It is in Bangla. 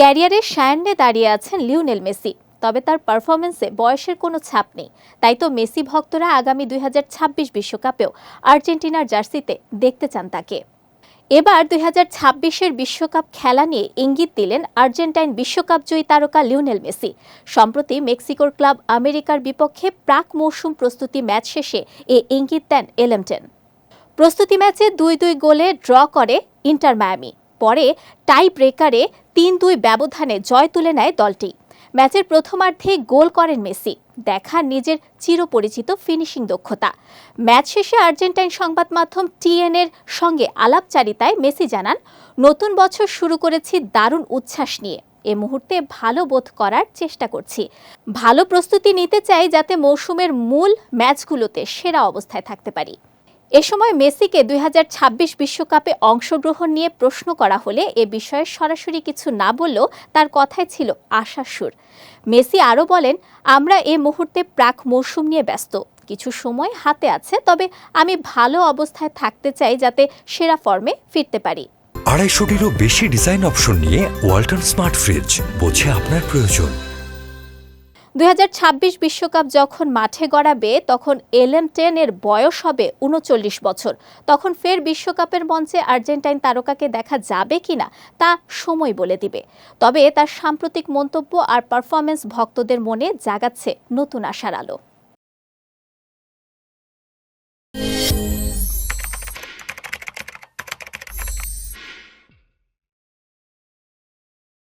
ক্যারিয়ারের সায়ান্নে দাঁড়িয়ে আছেন লিওনেল মেসি, তবে তার পারফরমেন্সে বয়সের কোনো ছাপ নেই। তাই তো মেসি ভক্তরা আগামী দুই বিশ্বকাপেও আর্জেন্টিনার জার্সিতে দেখতে চান তাকে। এবার দুই হাজার বিশ্বকাপ খেলা নিয়ে ইঙ্গিত দিলেন আর্জেন্টাইন বিশ্বকাপ জয়ী তারকা লিওনেল মেসি। সম্প্রতি মেক্সিকোর ক্লাব আমেরিকার বিপক্ষে প্রাক মৌসুম প্রস্তুতি ম্যাচ শেষে এ ইঙ্গিত দেন এলেমটেন। প্রস্তুতি ম্যাচে দুই দুই গোলে ড্র করে ইন্টার মায়ামি। পরে টাই ব্রেকারে তিন দুই ব্যবধানে জয় তুলে নেয় দলটি। ম্যাচের প্রথমার্ধে গোল করেন মেসি। দেখান নিজের চিরপরিচিত ফিনিশিং দক্ষতা। ম্যাচ শেষে আর্জেন্টাইন সংবাদ মাধ্যম টিএন এর সঙ্গে আলাপচারিতায় মেসি জানান, নতুন বছর শুরু করেছি দারুণ উচ্ছ্বাস নিয়ে। এ মুহূর্তে ভালো বোধ করার চেষ্টা করছি। ভালো প্রস্তুতি নিতে চাই যাতে মৌসুমের মূল ম্যাচগুলোতে সেরা অবস্থায় থাকতে পারি। এ সময় মেসিকে দুই বিশ্বকাপে অংশগ্রহণ নিয়ে প্রশ্ন করা হলে এ বিষয়ে সরাসরি কিছু না বললেও তার কথায় ছিল আশার সুর। মেসি আরও বলেন, আমরা এ মুহূর্তে প্রাক মৌসুম নিয়ে ব্যস্ত। কিছু সময় হাতে আছে, তবে আমি ভালো অবস্থায় থাকতে চাই যাতে সেরা ফর্মে ফিরতে পারি। আড়াইশোটিরও বেশি ডিজাইন অপশন নিয়ে ওয়ালটন স্মার্ট ফ্রিজ বোঝে আপনার প্রয়োজন। দুই বিশ্বকাপ যখন মাঠে গড়াবে, তখন এলএম টেন এর বয়স হবে উনচল্লিশ বছর। তখন ফের বিশ্বকাপের মঞ্চে আর্জেন্টাইন তারকাকে দেখা যাবে কিনা, তা সময় বলে দিবে। তবে তার সাম্প্রতিক মন্তব্য আর পারফরমেন্স ভক্তদের মনে জাগাচ্ছে নতুন আশার আলো।